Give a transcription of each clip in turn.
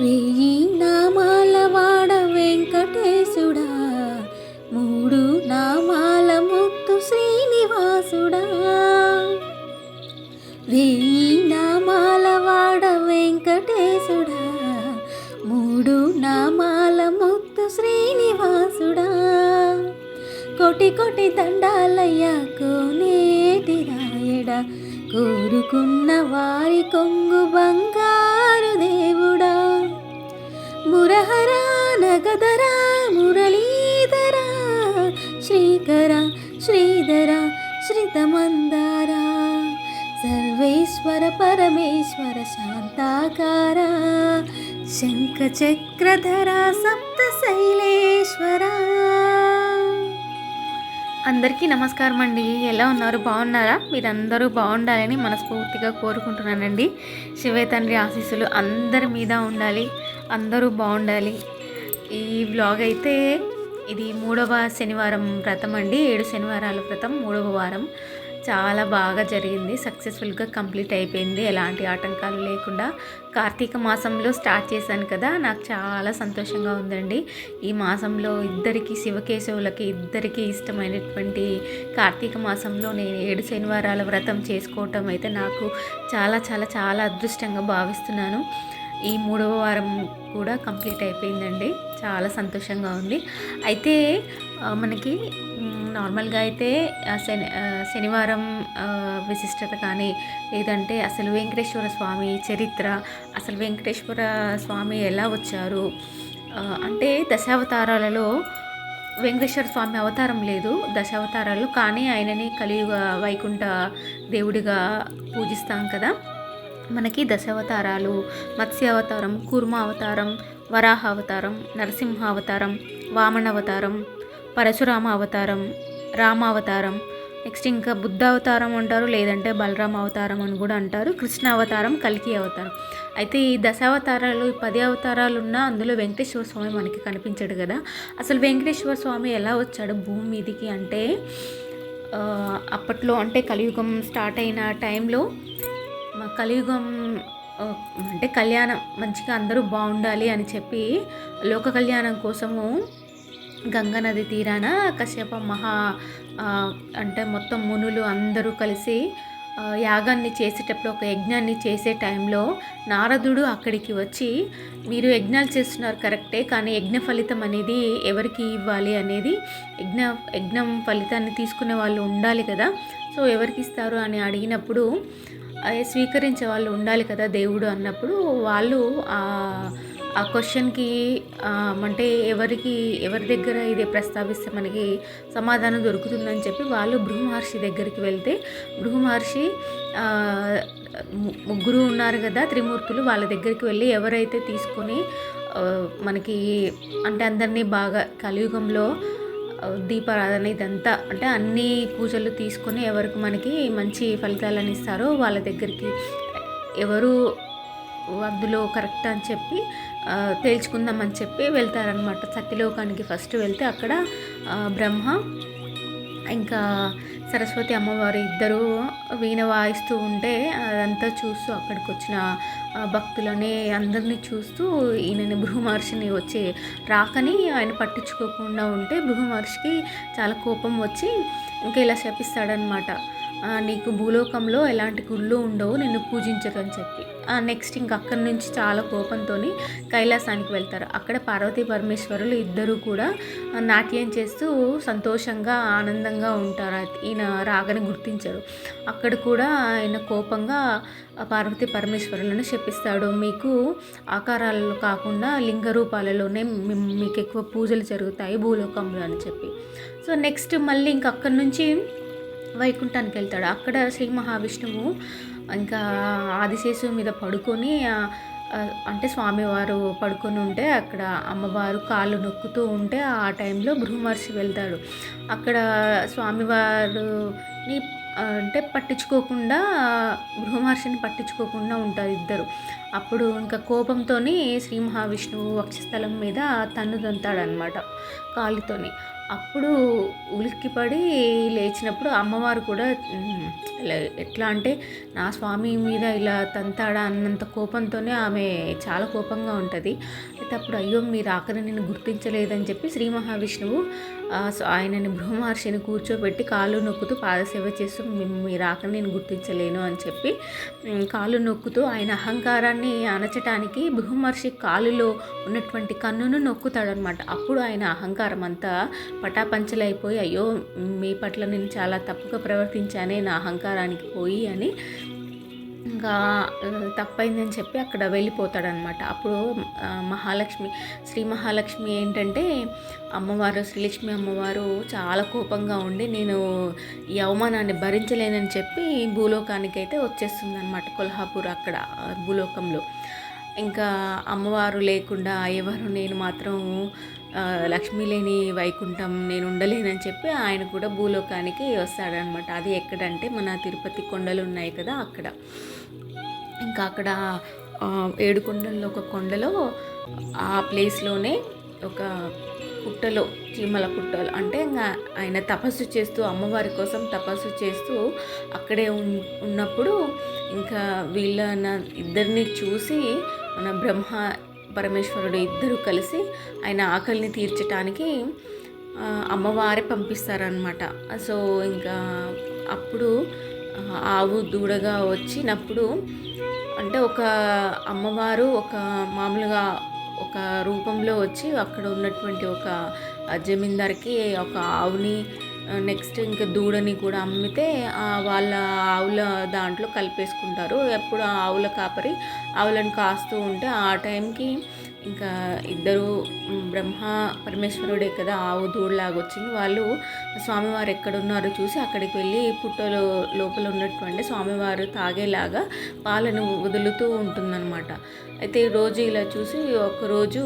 వెయ్యి నామాల వాడ వెంకటేశుడా మూడు నామాల ముత్తు శ్రీనివాసుడా. వెయ్యి నామాల వాడ వెంకటేశుడా మూడు నామాల ముత్తు శ్రీనివాసుడా. కోటి కోటి దండాలయ్యా కోనేటి రాయడా కోరుకున్న వారి కొంగు బంగారు దేవుడు. మురహరా నగదరా మురళీధర శ్రీకర శ్రీధర శ్రితమందార. సర్వేశ్వర పరమేశ్వర శాంతాకార శంఖచక్రధర సప్త శైలేశ్వరా అందరికీ నమస్కారం అండి ఎలా ఉన్నారు? బాగున్నారా? మీరందరూ బాగుండాలని మనస్ఫూర్తిగా కోరుకుంటున్నానండి. శివే తండ్రి ఆశీస్సులు అందరి మీద ఉండాలి. అందరూ బాగుండాలి. ఈ వ్లాగ్ అయితే ఇది మూడవ శనివారం వ్రతం అండి. ఏడు శనివారాల వ్రతం మూడవ వారం. చాలా బాగా జరిగింది. సక్సెస్ఫుల్గా కంప్లీట్ అయిపోయింది. ఎలాంటి ఆటంకాలు లేకుండా కార్తీక మాసంలో స్టార్ట్ చేశాను కదా నాకు చాలా సంతోషంగా ఉందండి. ఈ మాసంలో ఇద్దరికి శివకేశవులకి ఇద్దరికి ఇష్టమైనటువంటి కార్తీక మాసంలో నేను ఏడు శనివారాల వ్రతం చేసుకోవటం అయితే నాకు చాలా చాలా చాలా అదృష్టంగా భావిస్తున్నాను. ఈ మూడవ వారం కూడా కంప్లీట్ అయిపోయిందండి. చాలా సంతోషంగా ఉంది. అయితే మనకి నార్మల్గా అయితే శని శనివారం విశిష్టత కానీ లేదంటే అసలు వెంకటేశ్వర స్వామి చరిత్ర అసలు వెంకటేశ్వర స్వామి ఎలా వచ్చారు? అంటే దశావతారాలలో వెంకటేశ్వర స్వామి అవతారం లేదు దశావతారాలు కానీ ఆయనని కలియుగ వైకుంఠ దేవుడిగా పూజిస్తాం కదా. మనకి దశావతారాలు మత్స్య అవతారం కూర్మ అవతారం వరాహ అవతారం నరసింహ అవతారం వామన అవతారం పరశురామ అవతారం రామావతారం. నెక్స్ట్ ఇంకా బుద్ధ అవతారం అంటారు లేదంటే బలరామ అవతారం అని కూడా అంటారు. కృష్ణ అవతారం కల్కి అవతారం. అయితే ఈ దశావతారాలు ఈ పది అవతారాలు ఉన్నా అందులో వెంకటేశ్వర స్వామి మనకి కనిపించాడు కదా. అసలు వెంకటేశ్వర స్వామి ఎలా వచ్చాడు భూమి మీదికి అంటే అప్పట్లో అంటే కలియుగం స్టార్ట్ అయిన టైంలో కలియుగం అంటే కళ్యాణం మంచిగా అందరూ బాగుండాలి అని చెప్పి లోక కళ్యాణం కోసము గంగా నది తీరాన కశ్యప మహా అంటే మొత్తం మునులు అందరూ కలిసి యాగాన్ని చేసేటప్పుడు ఒక యజ్ఞాన్ని చేసే టైంలో నారదుడు అక్కడికి వచ్చి మీరు యజ్ఞాలు చేస్తున్నారు కరెక్టే కానీ యజ్ఞ ఫలితం అనేది ఎవరికి ఇవ్వాలి? అనేది యజ్ఞ యజ్ఞం ఫలితాన్ని తీసుకునే వాళ్ళు ఉండాలి కదా. సో ఎవరికి ఇస్తారు అని అడిగినప్పుడు స్వీకరించే వాళ్ళు ఉండాలి కదా దేవుడు అన్నప్పుడు వాళ్ళు ఆ క్వశ్చన్కి అంటే ఎవరికి ఎవరి దగ్గర ఇది ప్రస్తావిస్తే మనకి సమాధానం దొరుకుతుందని చెప్పి వాళ్ళు భృగు మహర్షి దగ్గరికి వెళ్తే భృగు మహర్షి ముగ్గురు ఉన్నారు కదా త్రిమూర్తులు వాళ్ళ దగ్గరికి వెళ్ళి ఎవరైతే తీసుకొని మనకి అంటే అందరినీ బాగా కలియుగంలో దీపారాధన ఇదంతా అంటే అన్ని పూజలు తీసుకొని ఎవరికి మనకి మంచి ఫలితాలను ఇస్తారో వాళ్ళ దగ్గరికి ఎవరు అందులో కరెక్ట్ అని చెప్పి తేల్చుకుందామని చెప్పి వెళ్తారనమాట సత్యలోకానికి ఫస్ట్ వెళ్తే అక్కడ బ్రహ్మ ఇంకా సరస్వతి అమ్మవారు ఇద్దరు వీణ వాయిస్తూ ఉంటే అదంతా చూస్తూ అక్కడికి వచ్చిన భక్తులనే భక్తులని అందరినీ చూస్తూ ఈయనని భూమహర్షిని వచ్చి రాకని ఆయన పట్టించుకోకుండా ఉంటే భూమహర్షికి చాలా కోపం వచ్చి ఇంకా ఇలా శపిస్తాడనమాట నీకు భూలోకంలో ఎలాంటి గుళ్ళు ఉండవు నిన్ను పూజించరు అని చెప్పి నెక్స్ట్ ఇంక అక్కడి నుంచి చాలా కోపంతో కైలాసానికి వెళ్తారు. అక్కడ పార్వతీ పరమేశ్వరులు ఇద్దరూ కూడా నాట్యం చేస్తూ సంతోషంగా ఆనందంగా ఉంటారు. ఈయన రాగని గుర్తించరు. అక్కడ కూడా ఆయన కోపంగా పార్వతీ పరమేశ్వరులను శపిస్తాడు. మీకు ఆకారాలలో కాకుండా లింగ రూపాలలోనే మీకు ఎక్కువ పూజలు జరుగుతాయి భూలోకంలో అని చెప్పి. సో నెక్స్ట్ మళ్ళీ ఇంక అక్కడి నుంచి వైకుంఠానికి వెళ్తాడు అక్కడ శ్రీ మహావిష్ణువు ఇంకా ఆదిశేషు మీద పడుకొని అంటే స్వామివారు పడుకొని ఉంటే అక్కడ అమ్మవారు కాళ్ళు నొక్కుతూ ఉంటే ఆ టైంలో బృహమర్షి వెళ్తాడు. అక్కడ స్వామివారుని అంటే పట్టించుకోకుండా బృహమహర్షిని పట్టించుకోకుండా ఉంటారు ఇద్దరు. అప్పుడు ఇంకా కోపంతో శ్రీ మహావిష్ణువు వక్షస్థలం మీద తన్ను దంతాడనమాట కాలుతోని అప్పుడు ఉలిక్కిపడి లేచినప్పుడు అమ్మవారు కూడా ఎట్లా అంటే నా స్వామి మీద ఇలా తంతాడా అన్నంత కోపంతోనే ఆమె చాలా కోపంగా ఉంటుంది. అయితే అప్పుడు అయ్యో మీరు ఆఖరి నేను గుర్తించలేదని చెప్పి శ్రీ మహావిష్ణువు ఆయనని బ్రహ్మహర్షిని కూర్చోబెట్టి కాళ్ళు నొక్కుతూ పాదసేవ చేస్తూ "మీ- రాక నేను గుర్తించలేను అని చెప్పి కాలు కాళ్ళు నొక్కుతూ ఆయన అహంకారాన్ని అణచటానికి బృహమహర్షి కాలులో ఉన్నటువంటి కన్నును నొక్కుతాడనమాట అప్పుడు ఆయన అహంకారం అంతా పటాపంచలైపోయి అయ్యో మీ పట్ల నేను చాలా తప్పుగా ప్రవర్తించానే నా అహంకారానికి పోయి అని ఇంకా తప్పైందని చెప్పి అక్కడ వెళ్ళిపోతాడనమాట. అప్పుడు మహాలక్ష్మి శ్రీ మహాలక్ష్మి ఏంటంటే అమ్మవారు శ్రీలక్ష్మి అమ్మవారు చాలా కోపంగా ఉండి నేను ఈ అవమానాన్ని భరించలేనని చెప్పి భూలోకానికి అయితే వచ్చేస్తుంది అనమాట కొల్హాపూర్ అక్కడ భూలోకంలో. ఇంకా అమ్మవారు లేకుండా ఎవరు నేను మాత్రం లక్ష్మీలేని వైకుంఠం నేను ఉండలేనని చెప్పి ఆయన కూడా భూలోకానికి వస్తాడనమాట. అది ఎక్కడంటే మన తిరుపతి కొండలు ఉన్నాయి కదా అక్కడ. ఇంకా అక్కడ ఏడు కొండల్లో ఒక కొండలో ఆ ప్లేస్లోనే ఒక పుట్టలో చీమల పుట్టలు అంటే ఇంకా ఆయన తపస్సు చేస్తూ అమ్మవారి కోసం తపస్సు చేస్తూ అక్కడే ఉన్- ఉన్నప్పుడు ఇంకా వీళ్ళ ఇద్దరిని చూసి మన బ్రహ్మ పరమేశ్వరుడు ఇద్దరు కలిసి ఆయన ఆకలిని తీర్చటానికి అమ్మవారే పంపిస్తారనమాట సో ఇంకా అప్పుడు ఆవు దూడగా వచ్చినప్పుడు అంటే ఒక అమ్మవారు ఒక మామూలుగా ఒక రూపంలో వచ్చి అక్కడ ఉన్నటువంటి ఒక జమీందారికి జమీందార్కి ఒక ఆవుని నెక్స్ట్ ఇంకా దూడని కూడా అమ్మితే వాళ్ళ ఆవుల దాంట్లో కలిపేసుకుంటారు. ఎప్పుడు ఆ ఆవుల కాపరి ఆవులను కాస్తూ ఉంటే ఆ టైంకి ఇంకా ఇద్దరు బ్రహ్మ పరమేశ్వరుడే కదా ఆవు దూడలాగా వచ్చింది వాళ్ళు స్వామివారు ఎక్కడున్నారో చూసి అక్కడికి వెళ్ళి పుట్టలో లోపల ఉన్నటువంటి స్వామివారు తాగేలాగా పాలను వదులుతూ ఉంటుందన్నమాట. అయితే రోజు ఇలా చూసి ఒకరోజు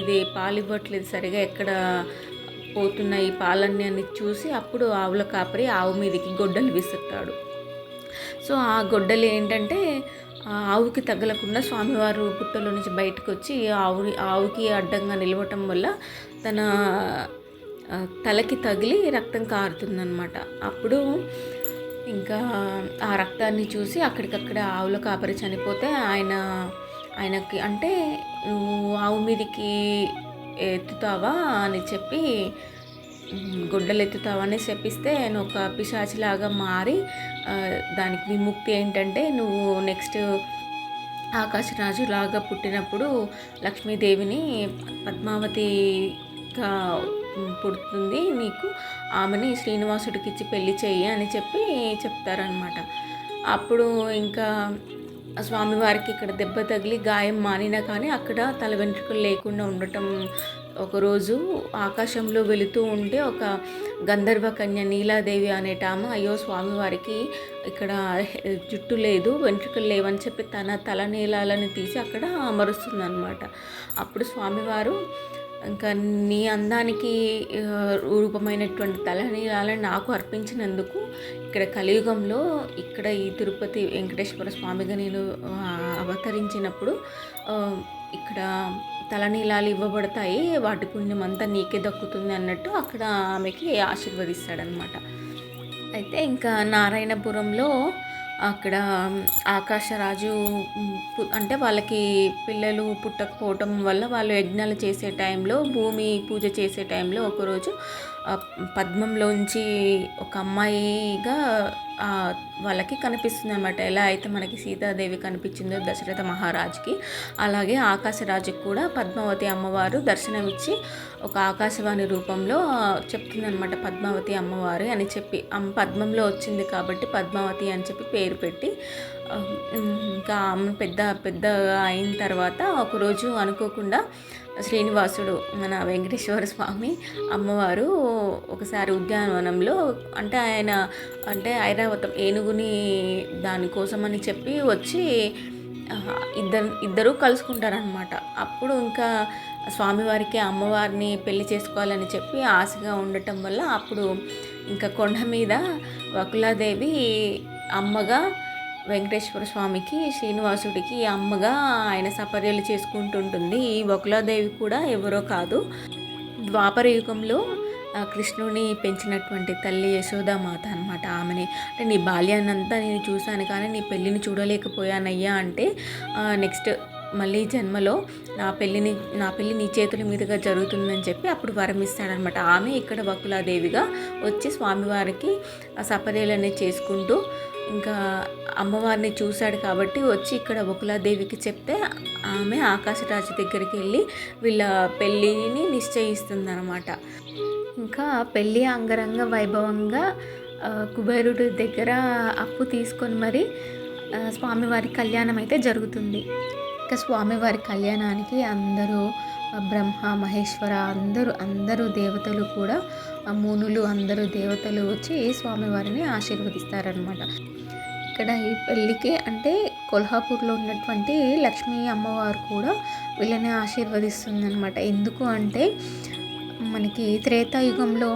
ఇది పాలు ఇవ్వట్లేదు సరిగా ఎక్కడ పోతున్న ఈ పాలన్నీ అని చూసి అప్పుడు ఆవుల కాపరి ఆవు మీదకి గొడ్డలు విసురుతాడు. సో ఆ గొడ్డలు ఏంటంటే ఆ ఆవుకి తగలకుండా స్వామివారు పుట్టలో నుంచి బయటకు వచ్చి ఆవు ఆవుకి అడ్డంగా నిలవటం వల్ల తన తలకి తగిలి రక్తం కారుతుందనమాట అప్పుడు ఇంకా ఆ రక్తాన్ని చూసి అక్కడికక్కడ ఆవుల కాపరి చనిపోతే ఆయన ఆయనకి అంటే నువ్వు ఆవు మీదకి ఎత్తుతావా అని చెప్పి గుడ్డలు ఎత్తుతావా అని చెప్పిస్తే నేను ఒక పిశాచిలాగా మారి దానికి విముక్తి ఏంటంటే నువ్వు నెక్స్ట్ ఆకాశరాజులాగా పుట్టినప్పుడు లక్ష్మీదేవిని పద్మావతిగా పుడుతుంది. నీకు ఆమెని శ్రీనివాసుడికి ఇచ్చి పెళ్ళి చెయ్యి అని చెప్పి చెప్తారనమాట అప్పుడు ఇంకా స్వామివారికి ఇక్కడ దెబ్బ తగిలి గాయం మానినా కానీ అక్కడ తల వెంట్రుకలు లేకుండా ఉండటం ఒకరోజు ఆకాశంలో వెళుతూ ఉంటే ఒక గంధర్వ కన్య నీలాదేవి అనేటామ అయ్యో స్వామివారికి ఇక్కడ జుట్టు లేదు వెంట్రుకలు లేవని చెప్పి తన తల నీలాలను తీసి అక్కడ అమరుస్తుందన్నమాట. అప్పుడు స్వామివారు ఇంకా నీ అందానికి రూపమైనటువంటి తలనీలాలను నాకు అర్పించినందుకు ఇక్కడ కలియుగంలో ఇక్కడ ఈ తిరుపతి వెంకటేశ్వర స్వామిగా నేను అవతరించినప్పుడు ఇక్కడ తలనీలాలు ఇవ్వబడతాయి వాటి పుణ్యం అంతా నీకే దక్కుతుంది అన్నట్టు అక్కడ ఆమెకి ఆశీర్వదిస్తాడనమాట అయితే ఇంకా నారాయణపురంలో అక్కడ ఆకాశరాజు అంటే వాళ్ళకి పిల్లలు పుట్టకపోవటం వల్ల వాళ్ళు యజ్ఞాలు చేసే టైంలో భూమి పూజ చేసే టైంలో ఒకరోజు పద్మంలోంచి ఒక అమ్మాయిగా వాళ్ళకి కనిపిస్తుంది అనమాట ఎలా అయితే మనకి సీతాదేవి కనిపించిందో దశరథ మహారాజుకి అలాగే ఆకాశరాజుకి కూడా పద్మావతి అమ్మవారు దర్శనమిచ్చి ఒక ఆకాశవాణి రూపంలో చెప్తుందనమాట పద్మావతి అమ్మవారు అని చెప్పి. పద్మంలో వచ్చింది కాబట్టి పద్మావతి అని చెప్పి పేరు పెట్టి ఇంకా ఆమె పెద్ద పెద్దగా అయిన తర్వాత ఒకరోజు అనుకోకుండా శ్రీనివాసుడు మన వెంకటేశ్వర స్వామి అమ్మవారు ఒకసారి ఉద్యానవనంలో అంటే ఆయన అంటే ఐరావతం ఏనుగుని దానికోసమని చెప్పి వచ్చి ఇద్దరు ఇద్దరు కలుసుకుంటారనమాట అప్పుడు ఇంకా స్వామివారికి అమ్మవారిని పెళ్ళి చేసుకోవాలని చెప్పి ఆశగా ఉండటం వల్ల అప్పుడు ఇంకా కొండ మీద వకులాదేవి అమ్మగా వెంకటేశ్వర స్వామికి శ్రీనివాసుడికి అమ్మగా ఆయన సపర్యలు చేసుకుంటుంటుంది. ఈ బకులాదేవి కూడా ఎవరో కాదు. ద్వాపర యుగంలో కృష్ణుని పెంచినటువంటి తల్లి యశోదామాత అనమాట ఆమెని. అంటే నీ బాల్యాన్నంతా నేను చూశాను కానీ నీ పెళ్ళిని చూడలేకపోయానయ్యా అంటే నెక్స్ట్ మళ్ళీ జన్మలో నా పెళ్ళిని నా పెళ్ళి నీ చేతుల మీదుగా జరుగుతుందని చెప్పి అప్పుడు వరం ఇస్తాడనమాట ఆమె ఇక్కడ వకులాదేవిగా వచ్చి స్వామివారికి ఆ సపర్యలన్నీ చేసుకుంటూ ఇంకా అమ్మవారిని చూశాడు కాబట్టి వచ్చి ఇక్కడ వకులాదేవికి చెప్తే ఆమె ఆకాశరాజు దగ్గరికి వెళ్ళి వీళ్ళ పెళ్ళిని నిశ్చయిస్తుందన్నమాట. ఇంకా పెళ్ళి అంగరంగ వైభవంగా కుబేరుడి దగ్గర అప్పు తీసుకొని మరి స్వామివారి కళ్యాణం అయితే జరుగుతుంది. ఇంకా స్వామివారి కళ్యాణానికి అందరూ బ్రహ్మ మహేశ్వర అందరూ అందరూ దేవతలు కూడా ఆ మునులు అందరూ దేవతలు వచ్చి స్వామివారిని ఆశీర్వదిస్తారనమాట ఇక్కడ ఈ పెళ్ళికి అంటే కొల్హాపూర్లో ఉన్నటువంటి లక్ష్మీ అమ్మవారు కూడా వీళ్ళని ఆశీర్వదిస్తుంది అనమాట ఎందుకు అంటే మనకి త్రేతాయుగంలో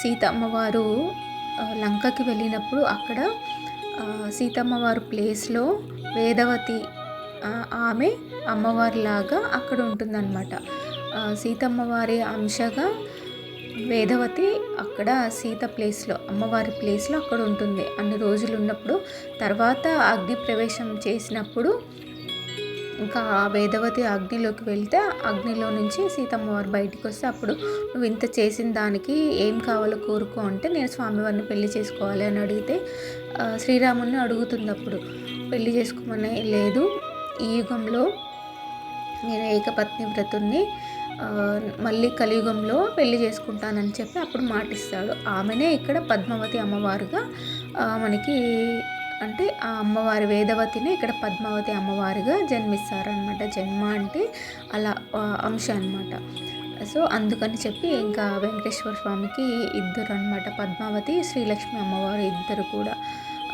సీత అమ్మవారు లంకకి వెళ్ళినప్పుడు అక్కడ సీతమ్మవారు ప్లేస్లో వేదవతి ఆమె అమ్మవారిలాగా అక్కడ ఉంటుందన్నమాట సీతమ్మవారి అంశగా వేదవతి అక్కడ సీత ప్లేస్లో అమ్మవారి ప్లేస్లో అక్కడ ఉంటుంది అన్ని రోజులు ఉన్నప్పుడు తర్వాత అగ్ని ప్రవేశం చేసినప్పుడు ఇంకా ఆ వేదవతి అగ్నిలోకి వెళ్తే అగ్నిలో నుంచి సీతమ్మవారు బయటికి వస్తే అప్పుడు నువ్వు ఇంత చేసిన దానికి ఏం కావాలో కోరుకో అంటే నేను స్వామివారిని పెళ్ళి చేసుకోవాలి అని అడిగితే శ్రీరాముని అడుగుతుంది అప్పుడు. పెళ్ళి చేసుకోమని లేదు ఈ యుగంలో నేను ఏకపత్ని వ్రతుణ్ణి మళ్ళీ కలియుగంలో పెళ్ళి చేసుకుంటానని చెప్పి అప్పుడు మాటిస్తాడు. ఆమెనే ఇక్కడ పద్మావతి అమ్మవారుగా మనకి అంటే ఆ అమ్మవారి వేదవతిని ఇక్కడ పద్మావతి అమ్మవారిగా జన్మిస్తారనమాట జన్మ అంటే అలా అంశ అనమాట సో అందుకని చెప్పి ఇంకా వెంకటేశ్వర స్వామికి ఇద్దరు అనమాట పద్మావతి శ్రీలక్ష్మి అమ్మవారు ఇద్దరు కూడా.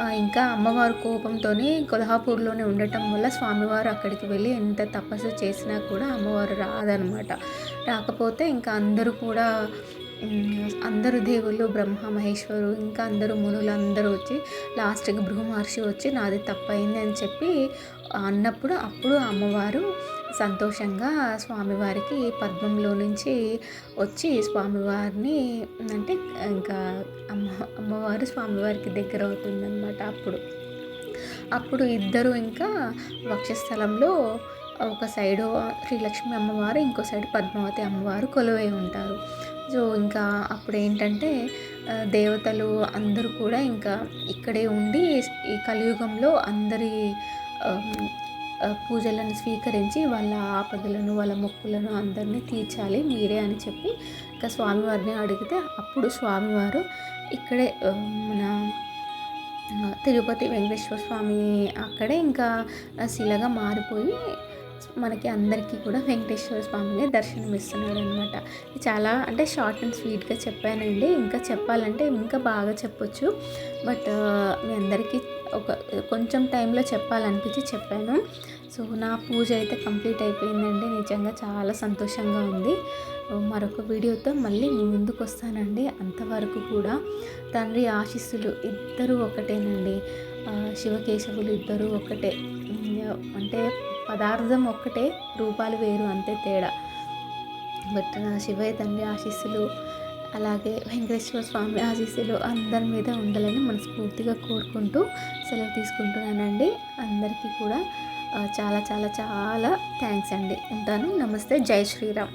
ఇంకా అమ్మవారు కోపంతోనే కొల్హాపూర్లోనే ఉండటం వల్ల స్వామివారు అక్కడికి వెళ్ళి ఎంత తపస్సు చేసినా కూడా అమ్మవారు రాదనమాట. రాకపోతే ఇంకా అందరూ కూడా అందరు అందరూ దేవుళ్ళు బ్రహ్మ మహేశ్వరు ఇంకా అందరూ మునులు అందరూ వచ్చి లాస్ట్కి భృగు మహర్షి వచ్చి నాది తప్పైంది అని చెప్పి అన్నప్పుడు అప్పుడు అమ్మవారు సంతోషంగా స్వామివారికి పద్మంలో నుంచి వచ్చి స్వామివారిని అంటే ఇంకా అమ్మ అమ్మవారు స్వామివారికి దగ్గర అవుతుందన్నమాట అప్పుడు. అప్పుడు ఇద్దరు ఇంకా వక్షస్థలంలో ఒక సైడు శ్రీలక్ష్మి అమ్మవారు ఇంకో సైడు పద్మావతి అమ్మవారు కొలువై ఉంటారు. సో ఇంకా అప్పుడు ఏంటంటే దేవతలు అందరూ కూడా ఇంకా ఇక్కడే ఉండి ఈ కలియుగంలో అందరి పూజలను స్వీకరించి వాళ్ళ ఆపదలను వాళ్ళ మొక్కులను అందరినీ తీర్చాలి మీరే అని చెప్పి ఇంకా స్వామివారిని అడిగితే అప్పుడు స్వామివారు ఇక్కడే మన తిరుపతి వెంకటేశ్వర స్వామి అక్కడే ఇంకా శిలగా మారిపోయి మనకి అందరికీ కూడా వెంకటేశ్వర స్వామిని దర్శనమిస్తున్నాడు అనమాట చాలా అంటే షార్ట్ అండ్ స్వీట్గా చెప్పానండి. ఇంకా చెప్పాలంటే ఇంకా బాగా చెప్పొచ్చు. బట్ మీ అందరికీ ఒక కొంచెం టైంలో చెప్పాలనిపించి చెప్పాను. సో నా పూజ అయితే కంప్లీట్ అయిపోయిందండి. నిజంగా చాలా సంతోషంగా ఉంది. మరొక వీడియోతో మళ్ళీ మీ ముందుకు వస్తానండి అంతవరకు కూడా తండ్రి ఆశీస్సులు ఇద్దరు ఒకటేనండి. శివకేశవులు ఇద్దరు ఒకటే. అంటే పదార్థం ఒక్కటే రూపాలు వేరు అంతే తేడా. బట్ శివయ్య తండ్రి ఆశీస్సులు అలాగే వెంకటేశ్వర స్వామి ఆశీస్సులు అందరి మీద ఉండాలని మనస్ఫూర్తిగా కోరుకుంటూ సెలవు తీసుకుంటున్నానండి. అందరికీ కూడా చాలా చాలా చాలా థ్యాంక్స్ అండి. ఉంటాను. నమస్తే. జై శ్రీరామ్.